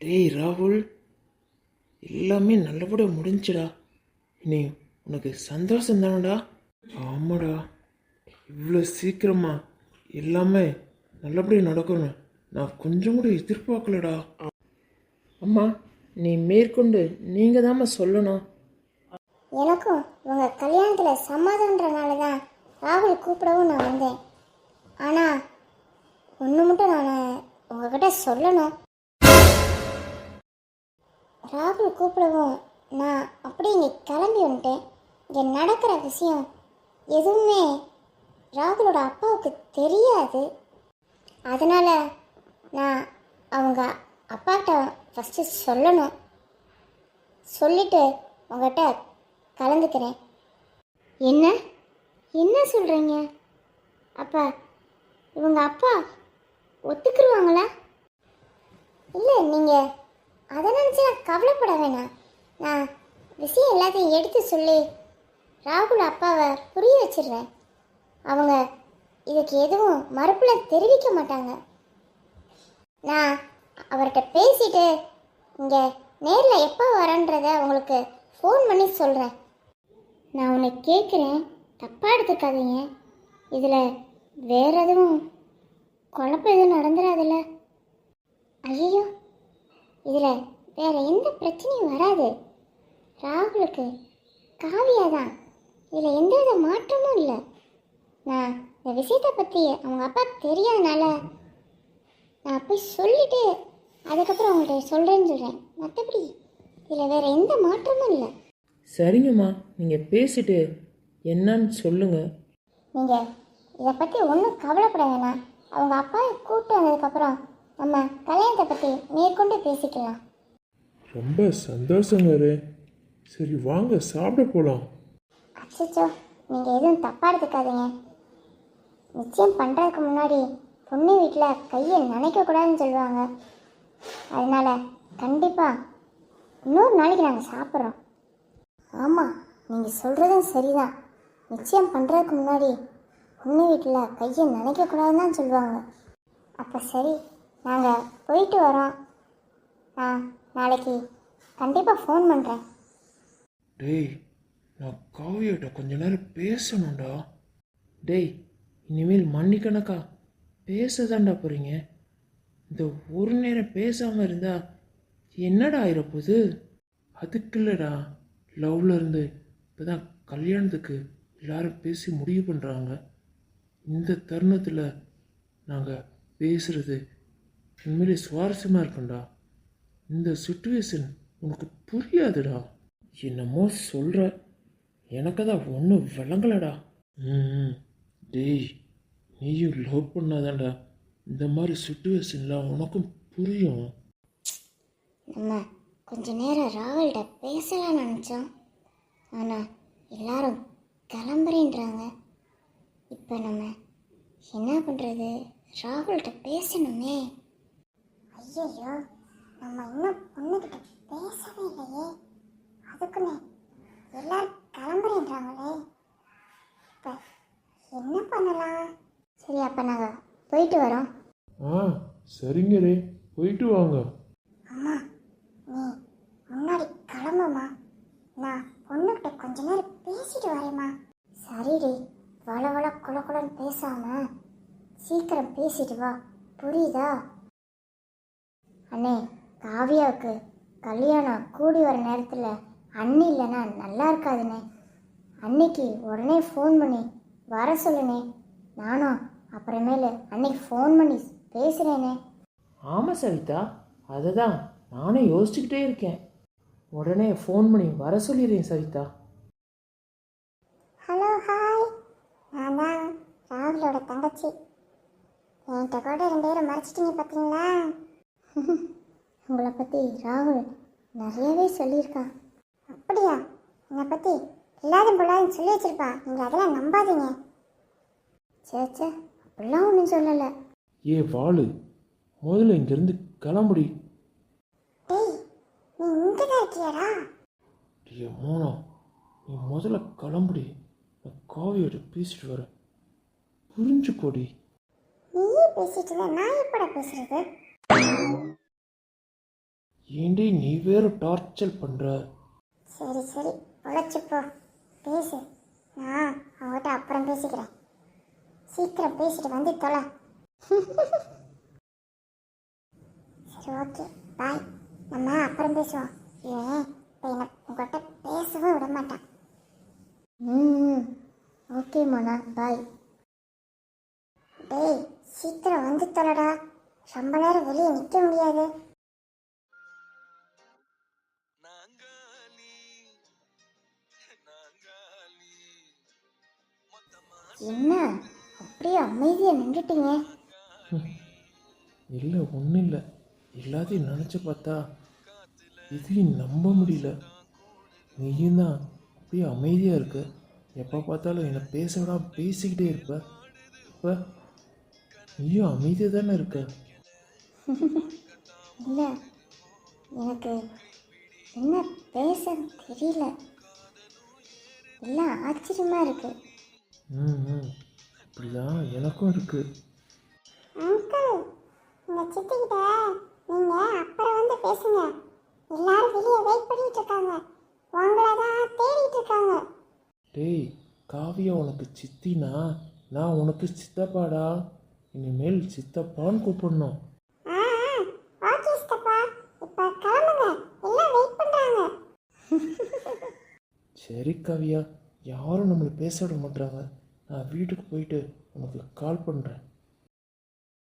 டேய் ராகுல் எல்லாமே நல்லபடியாக முடிஞ்சுடா. நீ உனக்கு சந்தோஷம் தானடா? ஆமாடா. இவ்வளோ சீக்கிரமா எல்லாமே நல்லபடியாக நடக்கணும் நான் கொஞ்சம் கூட எதிர்பார்க்கலடா. அம்மா நீ மேற்கொண்டு நீங்கள் தாம்மா சொல்லணும். எனக்கும் உங்கள் கல்யாணத்தில் சம்மதன்றனால தான் ராகுல் கூப்பிடவும் நான் வந்தேன். ஆனால் ஒன்று மட்டும் நான் உங்ககிட்ட சொல்லணும். ராகுல் கூப்பிடவும் நான் அப்படியே இங்கே கிளம்பி வந்துட்டேன். இங்கே நடக்கிற விஷயம் எதுவுமே ராகுலோட அப்பாவுக்கு தெரியாது. அதனால் நான் அவங்க அப்பாட்ட ஃபஸ்ட்டு சொல்லணும். சொல்லிட்டு உங்ககிட்ட கலந்துக்கிறேன். என்ன? என்ன சொல்கிறீங்க அப்பா இவங்க அப்பா ஒத்துக்குருவாங்களா? இல்லை நீங்கள் அதை நினச்சி நான் கவலைப்பட வேணாம். நான் விஷயம் எல்லாத்தையும் எடுத்து சொல்லி ராகுல் அப்பாவை புரிய வச்சிடுறேன். அவங்க இதுக்கு எதுவும் மறுப்பில் தெரிவிக்க மாட்டாங்க. நான் அவர்கிட்ட பேசிட்டு இங்கே நேரில் எப்போ வரேன்றத உங்களுக்கு ஃபோன் பண்ணி சொல்கிறேன் நான் உன்னை கேட்குறேன் தப்பாக எடுத்துக்காதீங்க. இதில் வேற எதுவும் குழப்பம் எதுவும் நடந்துடாதுல்ல ஐயோ இதில் வேற எந்த பிரச்சனையும் வராது. ராகுலுக்கு காவியா தான் இதில் எந்தவித மாற்றமும் இல்லை. நான் இந்த விஷயத்தை பற்றி அவங்க அப்பா தெரியாதனால நான் போய் சொல்லிட்டு அதுக்கப்புறம் உங்கள்கிட்ட சொல்கிறேன்னு சொல்கிறேன் மற்றபடி இதில் வேற எந்த மாற்றமும் இல்லை. சரிங்கம்மா நீங்கள் பேசிட்டு என்னன்னு சொல்லுங்கள் நீங்கள் இதை பற்றி ஒன்றும் கவலைப்பட வேணாம். அவங்க அப்பாவை கூப்பிட்டு வந்ததுக்கப்புறம் நம்ம கல்யாணத்தை பற்றி மேற்கொண்டு பேசிக்கலாம். ரொம்ப சந்தோஷங்க சரி வாங்க சாப்பிட போகலாம் அச்சச்சோ நீங்கள் எதுவும் தப்பாக எடுத்துக்காதீங்க. நிச்சயம் பண்ணுறதுக்கு முன்னாடி பொண்ணு வீட்டில் கையை நினைக்கக்கூடாதுன்னு சொல்லுவாங்க. அதனால் கண்டிப்பாக இன்னொரு நாளைக்கு நாங்கள் சாப்பிட்றோம். ஆமாம் நீங்கள் சொல்கிறதும் சரிதான். நிச்சயம் பண்ணுறதுக்கு முன்னாடி பொண்ணு வீட்டில் கையை நினைக்கக்கூடாதுன்னு தான் சொல்லுவாங்க. அப்போ சரி நாங்கள் போயிட்டு வரோம். நான் நாளைக்கு கண்டிப்பாக ஃபோன் பண்ணுறேன் டேய் நான் காவியோட கொஞ்ச நேரம் பேசணும்டா. டேய் இனிமேல் மன்னிக்கணக்கா. பேசதான்டா போகிறீங்க இந்த ஒரு நேரம் பேசாமல் இருந்தால் என்னடா ஆயிரப்போகுது அதுக்கு இல்லைடா. லவ்ல இருந்து இப்போதான் கல்யாணத்துக்கு எல்லாரும் பேசி முடிவு பண்ணுறாங்க இந்த தருணத்தில் நாங்கள் பேசுகிறது உண்மையிலே சுவாரஸ்யமாக இருக்கும்டா. இந்த சுச்சுவேஷன் உனக்கு புரியாதுடா. என்னமோ சொல்கிற எனக்கு தான் ஒன்றும் விளங்கலடா. ம் டேய் நீயும் லவ் பண்ணாதான்டா. இந்த மாதிரி சுச்சுவேஷன்லாம் உனக்கும் புரியும். நம்ம கொஞ்ச நேரம் ராகுல்கிட்ட பேசலாம்னு நினச்சோம். ஆனால் எல்லாரும் கிளம்புறேன்றாங்க. இப்போ நம்ம என்ன பண்ணுறது ராகுல்கிட்ட பேசணுமே. ஐயோ நம்ம இன்னும் பொண்ணுக்கிட்ட பேசவே இல்லையே. அதுக்குன்னு எல்லாரும் கிளம்புறேன்றாங்களே. இப்போ என்ன பண்ணலாம்? சரி அப்போ நாங்கள் போயிட்டு வரோம். ஆ சரிங்க ரே போயிட்டு வாங்க. அம்மா நீ முன்னாடி கிளம்புமா நான் பொண்ணுகிட்ட கொஞ்ச நேரம் பேசிட்டு வரேம்மா. சரிடி வள வள குல குலன்னு பேசாம சீக்கிரம் பேசிட்டு வா. புரியுதா? அண்ணே காவியாவுக்கு கல்யாணம் கூடி வர நேரத்தில் அண்ணி இல்லைன்னா நல்லா இருக்காதுண்ணே. அன்னைக்கு உடனே ஃபோன் பண்ணி வர சொல்லுனே நானும் அப்புறமேலு அன்னைக்கு ஃபோன் பண்ணி பேசுகிறேனே ஆமாம் சவிதா அதை தான் நானும் யோசிச்சுக்கிட்டே இருக்கேன். உடனே ஃபோன் பண்ணி வர சொல்லிடுறேன் சவிதா. ஹலோ ஹாய் நான் தான் ராகுலோட தங்கச்சி. என்கிட்ட கூட ரெண்டு பேரும் மறைச்சிட்டீங்க பார்த்தீங்களா உங்களை பற்றி ராகுல் நிறையவே சொல்லியிருக்கான். அப்படியா? என்னை பற்றி இல்லாத பொல்லாதுன்னு சொல்லி வச்சிருப்பா. நீங்கள் அதெல்லாம் நம்பாதீங்க. சே சே அப்படிலாம் ஒன்றும் சொல்லலை. ஏ வாளு முதல்ல இங்கேருந்து கிளம்புடி. டேய் நீ இங்கே தான் இருக்கியாடா? ஏ மோனா நீ முதல்ல கிளம்புடி. நான் காவியோட பேசிட்டு வரேன். புரிஞ்சுக்கோடி. நீயே பேசிட்டு நான் எப்படா பேசுறது? ஏண்டி நீ வேறு டார்ச்சர் பண்ணுற சரி சரி. உழைச்சி போ. பேசு. நான் அவட்ட அப்புறம் பேசிக்கிறேன். சீக்கிரம் பேசிட்டு வந்து தொலை. சரி ஓகே. பாய். நம்ம அப்புறம் பேசுவோம். ஏன் இப்போ எனக்கு உங்கள்கிட்ட பேசவும் விட மாட்டான். ம் ஓகே மோனா. பாய். டேய் சீக்கிரம் வந்து தொலைடா. ரொம்ப நேரம் வெளியே நிற்க முடியாது. என்ன? அப்படியே அமைதியா நின்றுட்டீங்க. இல்லை ஒன்றும் இல்லை எல்லாத்தையும் நினச்சி பார்த்தா இதையும் நம்ப முடியல. நீயும் தான் அப்படியே அமைதியாக இருக்க. எப்போ பார்த்தாலும் என்னை பேச விடாம பேசிக்கிட்டே இருப்ப. இப்போ நீயும் அமைதியாக தானே இருக்க? இல்லை எனக்கு என்ன பேச தெரியல. எல்லாம் ஆச்சரியமா இருக்கு. ம் ம் அப்படிதான் எனக்கும் இருக்குது அங்கிள் உங்க சித்திக்கிட்ட நீங்க அப்புறம் வந்து பேசுங்க. எல்லாரும் வெளியே வெயிட் பண்ணிட்டு இருக்காங்க. உங்களை தான் தேடிட்டு இருக்காங்க. டேய் காவியா உனக்கு சித்தினா? நான் உனக்கு சித்தப்பாடா? இனிமேல் சித்தப்பான்னு கூப்பிடணும். ஆ ஓகே சித்தப்பா. இப்போ கிளம்புங்க. எல்லாம் வெயிட் பண்றாங்க. சரி காவியா. யாரும் நம்மளை பேச விட மாட்டாங்க நான் வீட்டுக்கு போயிட்டு உனக்கு கால் பண்ணுறேன்